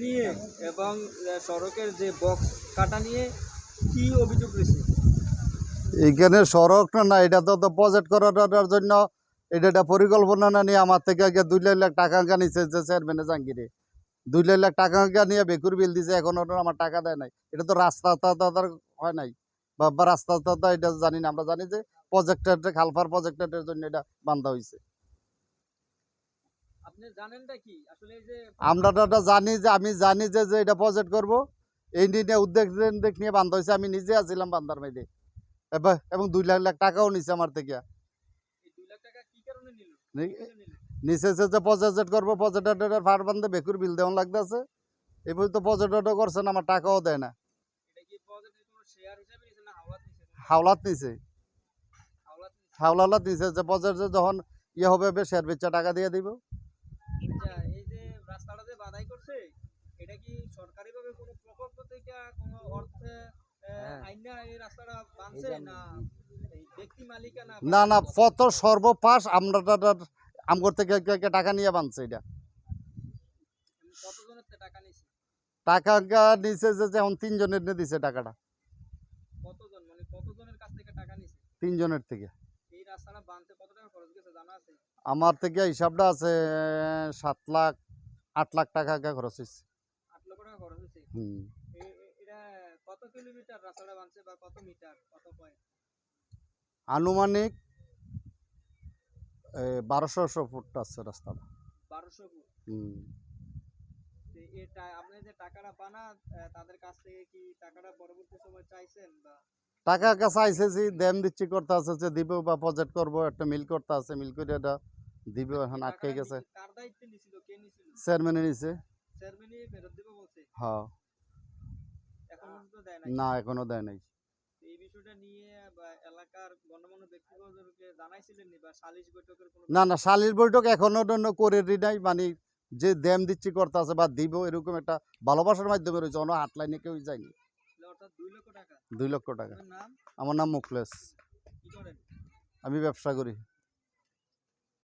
নিয়ে এবং সড়কের যে বক্স কাটা নিয়ে কি অভিযোগ রয়েছে? এইখানে সড়ক না এটা তো প্রজেক্ট করার জন্য এটা একটা পরিকল্পনা না নিয়ে আমার থেকে আগে দুই লাখ লাখ টাকা আঁকা নিচ্ছে চেয়ারম্যানে জাঙ্গিরে। দুই লাখ লাখ টাকা আঁকা নিয়ে বেকুর বিল দিছে, এখন আমার টাকা দেয় নাই। এটা তো রাস্তা তা- তা- তার হয় নাই। বা রাস্তা এটা জানি না। আমরা জানি যে প্রজেক্টের খালফার প্রজেক্টের জন্য এটা বান্ধা হয়েছে আপনি জানেনটা কি আসলে এই যে আমরা এটা জানি যে আমি জানি যে যে এটা প্রজেক্ট করব। এই নিয়ে উদ্যোগ উদ্যোগ নিয়ে বান্ধা হয়েছে আমি নিজে আছিলাম বান্ধার মাইদে এবং দুই লাখ লাখ টাকাও নিছে আমার থেকে? নিচে যে প্রজেক্ট করব প্রজেক্টের ফার বান্ধে বেকুর বিল দেওয়া লাগতেছে। এই পর্যন্ত প্রজেক্ট করছেন আমার টাকাও দেয় না। হাওলাত নিছে? হাওলাত নিছে। যে প্রজেক্ট যখন ইয়ে হবে শেয়ার বেচা টাকা দিয়ে দিব আচ্ছা এই যে রাস্তাটা যে বাধাই করছে এটা কি সরকারিভাবে কোনো প্রকল্প থেকে কোনো অর্থে আইনা এই রাস্তাটা বানছে না না কত সর্বপাশ আমরা আমগর থেকে টাকা নিয়ে বানছে এটা। থেকে টাকা নিচে যে যে এখন তিনজনের নিয়ে দিছে টাকাটা। মানে তিনজনের থেকে। আমার থেকে হিসাবটা আছে সাত লাখ আট লাখ টাকা খরচ হয়েছে হুম। কত কিলোমিটার রাস্তাটা বানছে বা কত মিটার কত পয়েন্ট আনুমানিক বারোশো ফুট আছে রাস্তাটা। বারোশো ফুট? হুম। এটা আপনি যে টাকাটা বানা তাদের কাছ থেকে কি টাকাটা পরবর্তী সময় চাইছেন বা? টাকা কাছে আইসেছি দেম দিচ্ছি করতে আছে যে দিব বা প্রজেক্ট করব একটা মিল করতে আছে মিল করে এটা দিব এখন আটকে গেছে। চেয়ারম্যানে নিছে। চেয়ারম্যানই ফেরত দিব বলছে? হ্যাঁ এখন পর্যন্ত দেয় নাই না এখনও দেয় নাই। নি সালিশ না শালির বৈঠক এখনও জন্য করে নাই মানে যে দেম দিচ্ছি করতে আছে বা দিব এরকম একটা ভালোবাসার মাধ্যমে রয়েছে অন্য হাট লাইনে কেউ যায়নি। দুই লক্ষ টাকা। আমার নাম মুখলেস। আমি ব্যবসা করি।